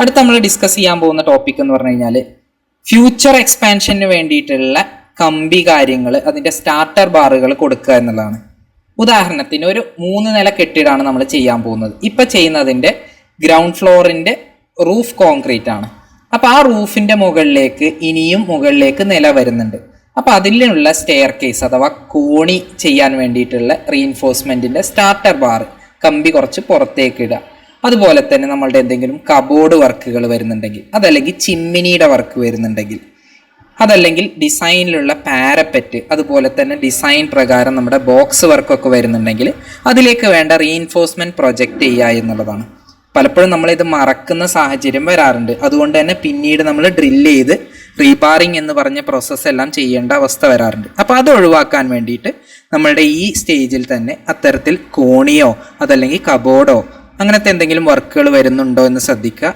അടുത്ത് നമ്മൾ ഡിസ്കസ് ചെയ്യാൻ പോകുന്ന ടോപ്പിക് എന്ന് പറഞ്ഞു കഴിഞ്ഞാൽ ഫ്യൂച്ചർ എക്സ്പാൻഷന് വേണ്ടിയിട്ടുള്ള കമ്പി കാര്യങ്ങൾ അതിന്റെ സ്റ്റാർട്ടർ ബാറുകൾ കൊടുക്കുക എന്നുള്ളതാണ്. ഉദാഹരണത്തിന് ഒരു മൂന്ന് നില കെട്ടിടമാണ് നമ്മൾ ചെയ്യാൻ പോകുന്നത്. ഇപ്പം ചെയ്യുന്നതിന്റെ ഗ്രൗണ്ട് ഫ്ലോറിന്റെ റൂഫ് കോൺക്രീറ്റ് ആണ്. അപ്പോൾ ആ റൂഫിന്റെ മുകളിലേക്ക് ഇനിയും മുകളിലേക്ക് നില വരുന്നുണ്ട്. അപ്പോൾ അതിലുള്ള സ്റ്റെയർ കേസ് അഥവാ കോണി ചെയ്യാൻ വേണ്ടിയിട്ടുള്ള റീഎൻഫോഴ്സ്മെന്റിന്റെ സ്റ്റാർട്ടർ ബാർ കമ്പി കുറച്ച് പുറത്തേക്ക് ഇടുക. അതുപോലെ തന്നെ നമ്മളുടെ എന്തെങ്കിലും കബോർഡ് വർക്കുകൾ വരുന്നുണ്ടെങ്കിൽ അതല്ലെങ്കിൽ ചിമ്മിനിയുടെ വർക്ക് വരുന്നുണ്ടെങ്കിൽ അതല്ലെങ്കിൽ ഡിസൈനിലുള്ള പാരപ്പറ്റ് അതുപോലെ തന്നെ ഡിസൈൻ പ്രകാരം നമ്മുടെ ബോക്സ് വർക്കൊക്കെ വരുന്നുണ്ടെങ്കിൽ അതിലേക്ക് വേണ്ട റീഇൻഫോഴ്സ്മെന്റ് പ്രൊജക്റ്റ് ചെയ്യുക എന്നുള്ളതാണ്. പലപ്പോഴും നമ്മൾ ഇത് മറക്കുന്ന സാഹചര്യം വരാറുണ്ട്. അതുകൊണ്ട് തന്നെ പിന്നീട് നമ്മൾ ഡ്രില്ല് ചെയ്ത് റീബാറിങ് എന്ന് പറഞ്ഞ പ്രോസസ്സ് എല്ലാം ചെയ്യേണ്ട അവസ്ഥ വരാറുണ്ട്. അപ്പോൾ അത് ഒഴിവാക്കാൻ വേണ്ടിയിട്ട് നമ്മളുടെ ഈ സ്റ്റേജിൽ തന്നെ അത്തരത്തിൽ കോണിയോ അതല്ലെങ്കിൽ കബോർഡോ അങ്ങനത്തെ എന്തെങ്കിലും വർക്കുകൾ വരുന്നുണ്ടോ എന്ന് ശ്രദ്ധിക്കുക.